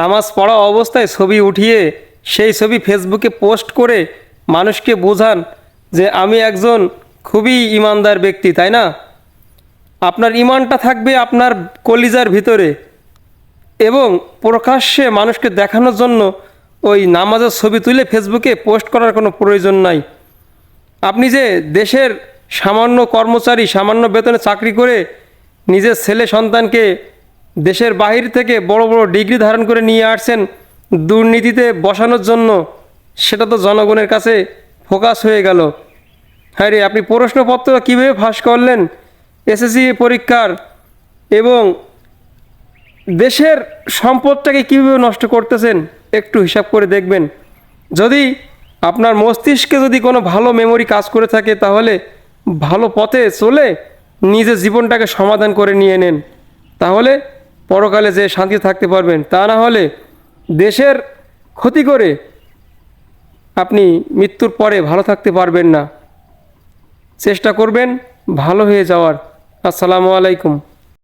নামাজ পড়া অবস্থায় ছবি উঠিয়ে সেই ছবি ফেসবুকে পোস্ট করে মানুষকে বোঝান যে আমি একজন খুবই ইমানদার ব্যক্তি, তাই না? আপনার ইমানটা থাকবে আপনার কলিজার ভিতরে এবং প্রকাশ্যে মানুষকে দেখানোর জন্য ওই নামাজের ছবি তুলে ফেসবুকে পোস্ট করার কোনো প্রয়োজন নাই। আপনি যে দেশের সামান্য কর্মচারী, সামান্য বেতনে চাকরি করে নিজের ছেলে সন্তানকে দেশের বাহির থেকে বড় বড় ডিগ্রি ধারণ করে নিয়ে আসছেন দুর্নীতিতে বসানোর জন্য। সেটা তো জনগণের কাছে ফোকাস হয়ে গেল। হ্যাঁ রে, আপনি প্রশ্নপত্র কীভাবে ফাঁস করলেন? এসএসসি পরীক্ষার এবং দেশের সম্পদটাকে কীভাবে নষ্ট করতেছেন? একটু হিসাব করে দেখবেন। যদি আপনার মস্তিষ্কে যদি কোনো ভালো মেমোরি কাজ করে থাকে, তাহলে ভালো পথে চলে নিজের জীবনটাকে সমাধান করে নিয়ে নেন। তাহলে পরকালে যে শান্তি থাকতে পারবেন, তা না হলে দেশের ক্ষতি করে আপনি মৃত্যুর পরে ভালো থাকতে পারবেন না। চেষ্টা করবেন ভালো হয়ে যাওয়ার। আসসালামু আলাইকুম।